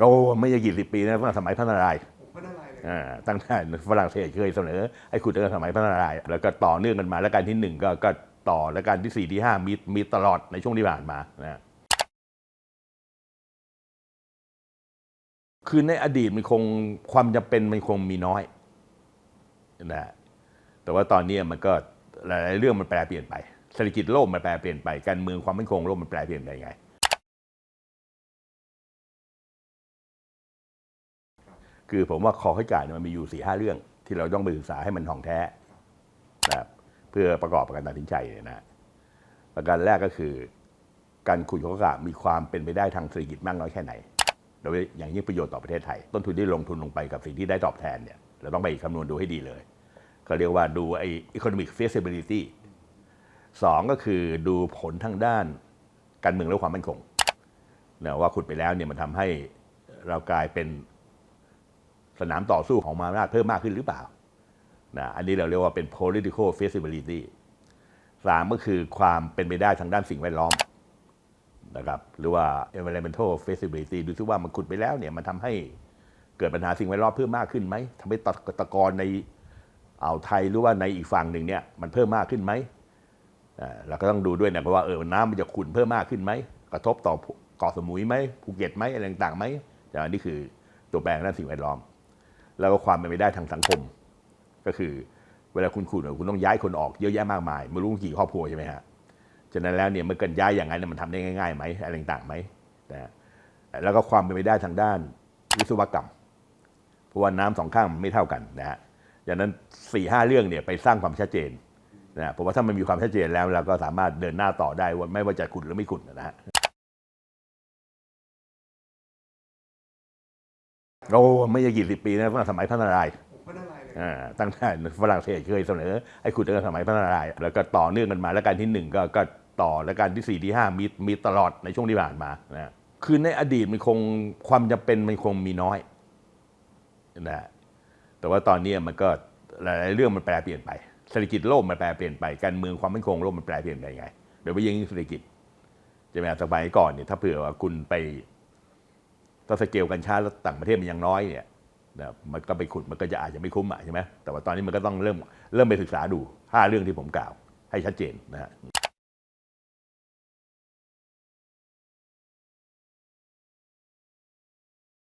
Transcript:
โอ้ไม่ใช่กี่สิบปีนะตั้งแต่สมัยพระนารายณ์พระนารายณ์เลยอ่าตั้งแต่ฝรั่งเศสเคยเสนอให้ขุดตั้งแต่สมัยพระนารายณ์แล้วก็ต่อเนื่องกันมาแล้วการที่หนึ่งก็ก็ต่อแล้วการที่สี่ที่ห้ามีมีตลอดในช่วงที่ผ่านมานะคือในอดีตมันคงความจำเป็นมันคงมีน้อยนะแต่ว่าตอนนี้มันก็หลายๆเรื่องมันแปลเปลี่ยนไปเศรษฐกิจโลกมันแปลเปลี่ยนไปการเมืองความมั่นคงโลกมันแปลเปลี่ยนไปยังไง คือผมว่าคอให้การเนี่ยมันมีอยู่สี่ห้าเรื่อง ที่เราต้องไปศึกษาให้มันท่องแท้นะครับเพื่อประกอบการตัดสินใจเนี่ยนะประการแรกก็คือการขุดข้อกามีความเป็นไปได้ทางเศรษฐกิจมากน้อยแค่ไหน โดยอย่างยิ่งประโยชน์ต่อประเทศไทย ต้นทุนที่ลงทุนลงไปกับสิ่งที่ได้ตอบแทนเนี่ยเราต้องไปคำนวณดูให้ดีเลยเขาเรียกว่าดูไอ้ economic feasibility สองก็คือดูผลทางด้านการเมืองและความมั่นคงนะว่าขุดไปแล้วเนี่ยมันทำให้เรากลายเป็น สนามต่อสู้ของมหาอำนาจเพิ่มมากขึ้นหรือเปล่านะอันนี้เราเรียกว่าเป็น political feasibility สามก็คือความเป็นไปได้ทางด้านสิ่งแวดล้อมนะครับหรือว่า environmental feasibility ดูซิว่ามันขุดไปแล้วเนี่ยมันทำให้เกิดปัญหาสิ่งแวดล้อมเพิ่มมากขึ้นไหมทำให้ตะตะกอนในอ่าวไทยหรือว่าในอีกฝั่งหนึ่งเนี่ยมันเพิ่มมากขึ้นไหมอ่าเราก็ต้องดูด้วยนะเพราะว่าเออน้ำมันจะขุ่นเพิ่มมากขึ้นไหมกระทบต่อเกาะสมุยไหมภูเก็ตไหมอะไรต่างๆไหมอันนี้คือตัวแปรด้านสิ่งแวดล้อม แล้วก็ความเป็นไปได้ทางสังคม ก็คือเวลาคุณขุดเนี่ยคุณต้องย้ายคนออกเยอะแยะมากมายไม่รู้กี่ครอบครัวใช่ไหมฮะฉะนั้นแล้วเนี่ยเมื่อเกินย้ายอย่างนั้นเนยมันทำได้ง่ายๆไหมอะไรต่างๆไหมนะฮะแล้วก็ความเป็นไปได้ทางด้านวิศวกรรม เพราะว่าน้ำสองข้างไม่เท่ากันนะฮะดังนั้นสี่ห้าเรื่องเนี่ยไปสร้างความชัดเจนนะฮะผมว่าถ้ามันมีความชัดเจนแล้วเราก็สามารถเดินหน้าต่อได้ว่าไม่ว่าจะขุดหรือไม่ขุดนะฮะ โอ้ไม่ใช่กี่สิบปีนะตั้งแต่สมัยพระนารายณ์พระนารายณ์เลยอ่าตั้งแต่ฝรั่งเศสเคยเสนอให้ขุดตั้งแต่สมัยพระนารายณ์แล้วก็ต่อเนื่องกันมาแล้วการที่หนึ่งก็ก็ต่อแล้วการที่สี่ที่ห้ามีมีตลอดในช่วงที่ผ่านมานะคือในอดีตมันคงความจำเป็นมันคงมีน้อยนะแต่ว่าตอนนี้มันก็หลายๆเรื่องมันแปลเปลี่ยนไปเศรษฐกิจโลกมันแปลเปลี่ยนไปการเมืองความมั่นคงโลกมันแปลเปลี่ยนไปยังไงโดยเฉพาะยิ่งเศรษฐกิจใช่ไหมสมัยก่อนเนี่ยถ้าเผื่อว่าคุณไป ถ้าสเกลกันช้าแล้วต่างประเทศมันยังน้อยเนี่ยนะมันก็ไปขุดมันก็จะอาจจะไม่คุ้มอะใช่ไหมแต่ว่าตอนนี้มันก็ต้องเริ่มเริ่มไปศึกษาดูห้าเรื่องที่ผมกล่าวให้ชัดเจนนะฮะ